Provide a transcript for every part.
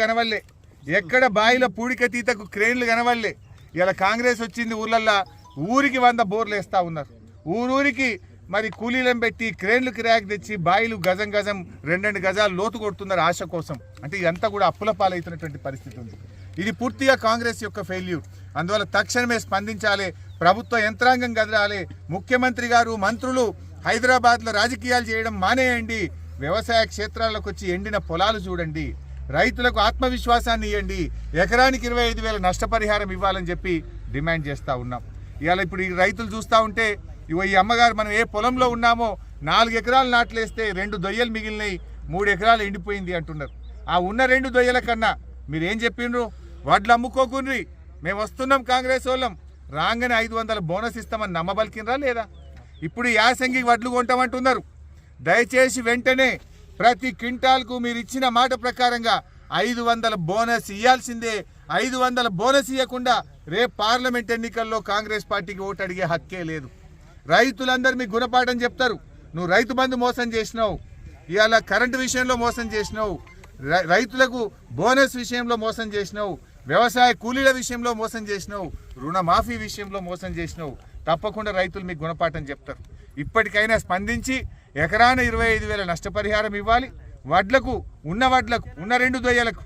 కనవల్లే ఎక్కడ బాయిల పూడిక తీతకు క్రేన్లు కనవల్లే ఇలా కాంగ్రెస్ వచ్చింది ఊర్లల్లా ఊరికి వంద బోర్లు వేస్తా ఉన్నారు. ఊరూరికి మరి కూలీలను పెట్టి క్రేన్లు కిరాక్ తెచ్చి బాయిలు గజం గజం రెండు గజాలు లోతు కొడుతున్నారు ఆశ కోసం. అంటే ఇదంతా కూడా అప్పుల పాలవుతున్నటువంటి పరిస్థితి ఉంది. ఇది పూర్తిగా కాంగ్రెస్ యొక్క ఫెయిల్యూర్ అందువల్ల తక్షణమే స్పందించాలి. ప్రభుత్వ యంత్రాంగం కదలాలి. ముఖ్యమంత్రి గారు మంత్రులు హైదరాబాద్లో రాజకీయాలు చేయడం మానేయండి. వ్యవసాయ క్షేత్రాలకు వచ్చి ఎండిన పొలాలు చూడండి. రైతులకు ఆత్మవిశ్వాసాన్ని ఇవ్వండి ఎకరానికి ఇరవై ఐదు వేల నష్టపరిహారం ఇవ్వాలని చెప్పి డిమాండ్ చేస్తూ ఉన్నాం. ఇవాళ ఇప్పుడు ఈ రైతులు చూస్తూ ఉంటే ఇవో ఈ అమ్మగారు మనం ఏ పొలంలో ఉన్నామో నాలుగు ఎకరాలు నాట్లేస్తే రెండు దొయ్యలు మిగిలినాయి మూడు ఎకరాలు ఎండిపోయింది అంటున్నారు. ఆ ఉన్న రెండు దొయ్యల కన్నా మీరేం చెప్పిండ్రు వడ్లు అమ్ముకోకుండ్రి మేము వస్తున్నాం కాంగ్రెస్ వాళ్ళం. రాగానే ఐదు వందల బోనస్ ఇస్తామని నమ్మబలికినరా లేదా? ఇప్పుడు యాసంగి వడ్లు కొంటామంటున్నారు. దయచేసి వెంటనే ప్రతి క్వింటాల్కు మీరు ఇచ్చిన మాట ప్రకారంగా ఐదు వందల బోనస్ ఇవ్వాల్సిందే ఐదు వందల బోనస్ ఇవ్వకుండా రేపు పార్లమెంట్ ఎన్నికల్లో కాంగ్రెస్ పార్టీకి ఓటు అడిగే హక్కే లేదు. రైతులందరూ మీకు గుణపాఠం చెప్తారు. నువ్వు రైతు బంధు మోసం చేసినావు. ఇవాళ కరెంటు విషయంలో మోసం చేసినావు. రై- రైతులకు బోనస్ విషయంలో మోసం చేసినావు. వ్యవసాయ కూలీల విషయంలో మోసం చేసినావు. రుణమాఫీ విషయంలో మోసం చేసినావు. తప్పకుండా రైతులు మీకు గుణపాఠం చెప్తారు. ఇప్పటికైనా స్పందించి ఎకరాన ఇరవై ఐదు వేల నష్టపరిహారం ఇవ్వాలి. వడ్లకు ఉన్న వడ్లకు ఉన్న రెండు దొయ్యలకు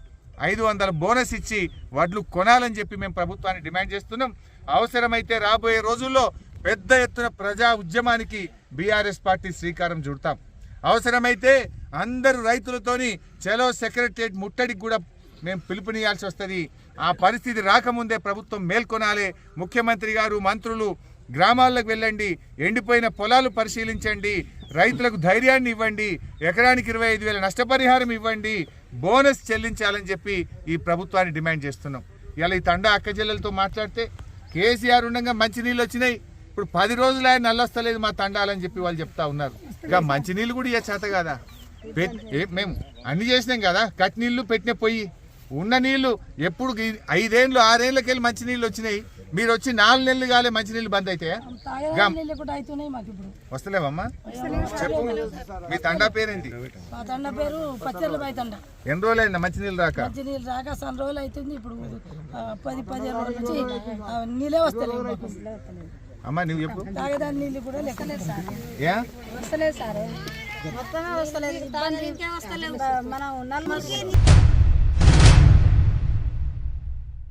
ఐదు వందల బోనస్ ఇచ్చి వడ్లు కొనాలని చెప్పి మేము ప్రభుత్వాన్ని డిమాండ్ చేస్తున్నాం. అవసరమైతే రాబోయే రోజుల్లో పెద్ద ఎత్తున ప్రజా ఉద్యమానికి బీఆర్ఎస్ పార్టీ శ్రీకారం చుడతాం. అవసరమైతే అందరు రైతులతోని చలో సెక్రటరియట్ ముట్టడికి కూడా మేము పిలుపునియాల్సి వస్తుంది. ఆ పరిస్థితి రాకముందే ప్రభుత్వం మేల్కొనాలి. ముఖ్యమంత్రి గారు మంత్రులు గ్రామాలకు వెళ్ళండి ఎండిపోయిన పొలాలు పరిశీలించండి రైతులకు ధైర్యాన్ని ఇవ్వండి ఎకరానికి ఇరవై ఐదు వేల నష్టపరిహారం ఇవ్వండి బోనస్ చెల్లించాలని చెప్పి ఈ ప్రభుత్వాన్ని డిమాండ్ చేస్తున్నాం. ఇలా ఈ తండా అక్క జిల్లలతో మాట్లాడితే కేసీఆర్ ఉండగా మంచినీళ్ళు వచ్చినాయి. ఇప్పుడు పది రోజులు ఆయన నల్లొస్తలేదు మా తండాలని చెప్పి వాళ్ళు చెప్తా ఉన్నారు. ఇక మంచినీళ్ళు కూడా ఇక చేత కదా? మేము అన్ని చేసినాం కదా కట్టి నీళ్ళు పెట్టిన పొయ్యి. ఉన్న నీళ్ళు ఎప్పుడు ఐదేళ్ళు ఆరేళ్ళకి వెళ్ళి మంచినీళ్ళు వచ్చినాయి. మీరు వచ్చి నాలుగు నెలలు కాలే మంచినీళ్ళు బంద్ అయితే? తాగడానికి నీళ్ళు కూడా అవుతున్నాయి మాకు ఇప్పుడు వస్తలేవమ్మా చెప్పు. మీ తండా పేరేంటి? మా తండ పేరు పచ్చర్ల బయతండ ఎన్ని రోజులైందా మంచినీళ్ళు రాక? మంచి నీళ్ళు రాక సన్ రోజులు అవుతుంది ఇప్పుడు పది పదిహేను రోజుల నుంచి నీళ్ళే వస్తలేవు మాకు. అమ్మా నువ్వు చెప్పు. తాగడానికి నీళ్ళు కూడా లెక్కలేదు సార్ ఏ? వస్తలేదు సార్. మొత్తమే వస్తలేదు. మనం